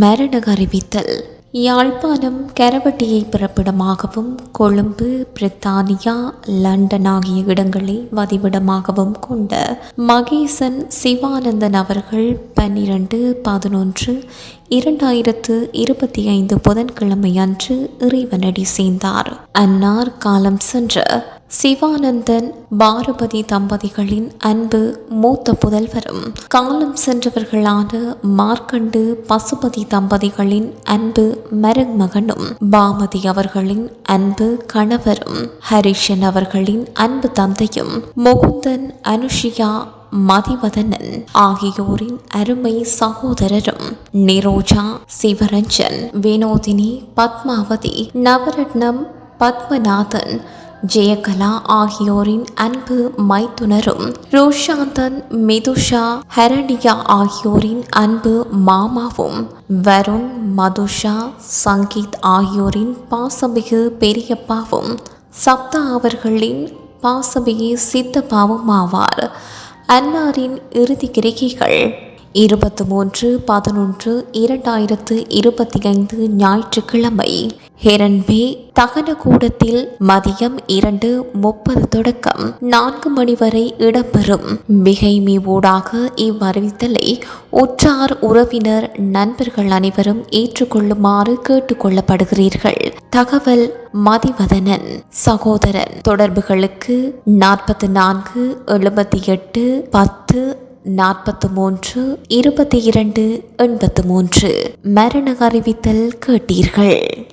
மரண அறிவித்தல் யாழ்ப்பாணம் கரவட்டியை பிறப்பிடமாகவும் கொழும்பு பிரித்தானியா லண்டன் ஆகிய இடங்களை வதிவிடமாகவும் கொண்ட மகேசன் சிவானந்தன் அவர்கள் பன்னிரண்டு பதினொன்று இரண்டாயிரத்து இருபத்தி ஐந்து புதன்கிழமை அன்று இறைவனடி சேர்ந்தார். அன்னார் காலம் சென்ற சிவானந்தன் பாரபதி தம்பதிகளின் அன்பு மூத்த புதல்வரும். காலம் சென்றவர்களான மார்க்கண்டு பசுபதி தம்பதிகளின் அன்பு மருமகனும் பாமதி அவர்களின் அன்பு கணவரும் ஹரிஷன் அவர்களின் அன்பு தந்தையும் முகுந்தன் அனுஷியா மதிவதனன் ஆகியோரின் அருமை சகோதரரும். நிரோஜா சிவரஞ்சன் வினோதினி பத்மாவதி நவரத்னம் பத்மநாதன் ஜெயகலா ஆகியோரின் அன்பு மைத்துனரும் ரோஷாந்தன் மிதுஷா ஹரணியா ஆகியோரின் அன்பு மாமாவும் வருண் மதுஷா சங்கீத் ஆகியோரின் பாசமிகு பெரியப்பாவும் சப்தா அவர்களின் பாசமிகு சித்தப்பாவும் ஆவார் அன்னாரின் இறுதி கிரிகைகள் இருபத்தி மூன்று பதினொன்று இரண்டாயிரத்து இருபத்தி ஐந்து ஞாயிற்றுக்கிழமை. ஹெரன்பே தகனக்கூடத்தில் மதியம் இரண்டு முப்பது தொடக்கம். நான்கு மணி வரை இடம்பெறும். மிகைமை ஊடாக இவ்வறிவித்தலை உற்றார் உறவினர் நண்பர்கள் அனைவரும் ஏற்றுக்கொள்ளுமாறு கேட்டுக்கொள்ளப்படுகிறீர்கள். தகவல் மதிவதனன். சகோதரன். தொடர்புகளுக்கு நாற்பத்தி நான்கு எழுபத்தி எட்டு பத்து நாற்பத்து மூன்று இருபத்தி இரண்டு எண்பத்து மூன்று. மரண அறிவித்தல் கேட்டீர்கள்.